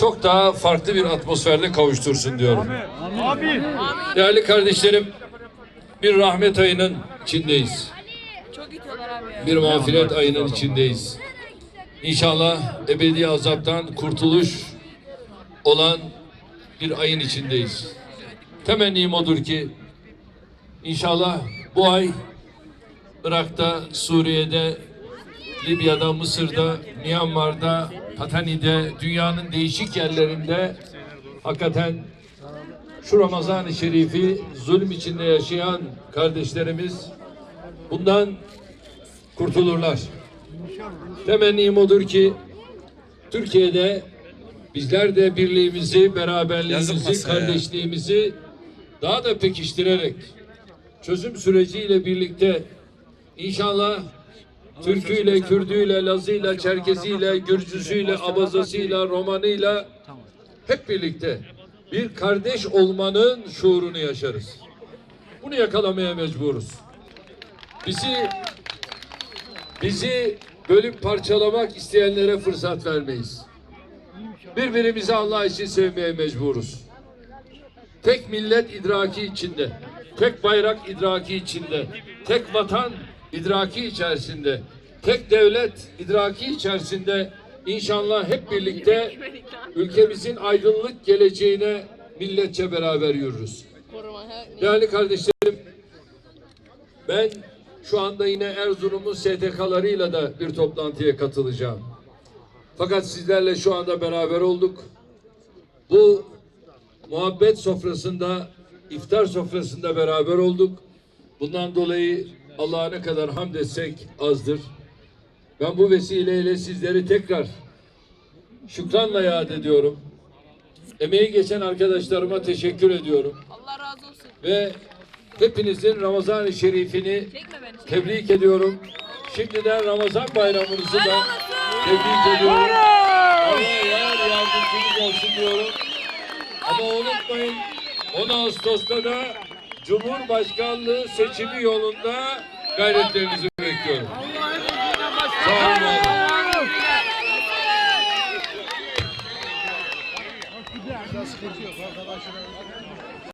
çok daha farklı bir atmosferde kavuştursun diyorum. Abi. Değerli kardeşlerim, bir rahmet ayının içindeyiz. Bir mağfiret ayının içindeyiz. İnşallah ebedi azaptan kurtuluş olan bir ayın içindeyiz. Temennim odur ki inşallah bu ay Irak'ta, Suriye'de, Libya'da, Mısır'da, Myanmar'da, Patani'de, dünyanın değişik yerlerinde hakikaten şu Ramazan-ı Şerif'i zulüm içinde yaşayan kardeşlerimiz bundan kurtulurlar. Temennim odur ki Türkiye'de bizler de birliğimizi, beraberliğimizi, kardeşliğimizi daha da pekiştirerek çözüm süreciyle birlikte inşallah Türküyle, Kürdüyle, Lazıyla, Çerkeziyle, Gürcüsüyle, Abazasıyla, Romanıyla hep birlikte bir kardeş olmanın şuurunu yaşarız. Bunu yakalamaya mecburuz. Bizi bizi bölüp parçalamak isteyenlere fırsat vermeyiz. Birbirimizi Allah için sevmeye mecburuz. Tek millet idraki içinde, tek bayrak idraki içinde, tek vatan idraki içerisinde, tek devlet idraki içerisinde inşallah hep birlikte ülkemizin aydınlık geleceğine milletçe beraber yürürüz. Değerli kardeşlerim, ben şu anda yine Erzurum'un STK'larıyla da bir toplantıya katılacağım. Fakat sizlerle şu anda beraber olduk. Bu muhabbet sofrasında, iftar sofrasında beraber olduk. Bundan dolayı Allah'a ne kadar hamd etsek azdır. Ben bu vesileyle sizleri tekrar şükranla yad ediyorum. Emeği geçen arkadaşlarıma teşekkür ediyorum. Allah razı olsun. Ve hepinizin Ramazan-ı Şerifini tebrik ediyorum. Şimdiden Ramazan bayramınızı da tebrik ediyorum. Allah yar yardımcınız olsun diyorum. Ama unutmayın 10 Ağustos'ta da Cumhurbaşkanlığı seçimi yolunda gayretlerinizi bekliyorum. Sağ olun. var olun. Sıkıntı yok arkadaşlar.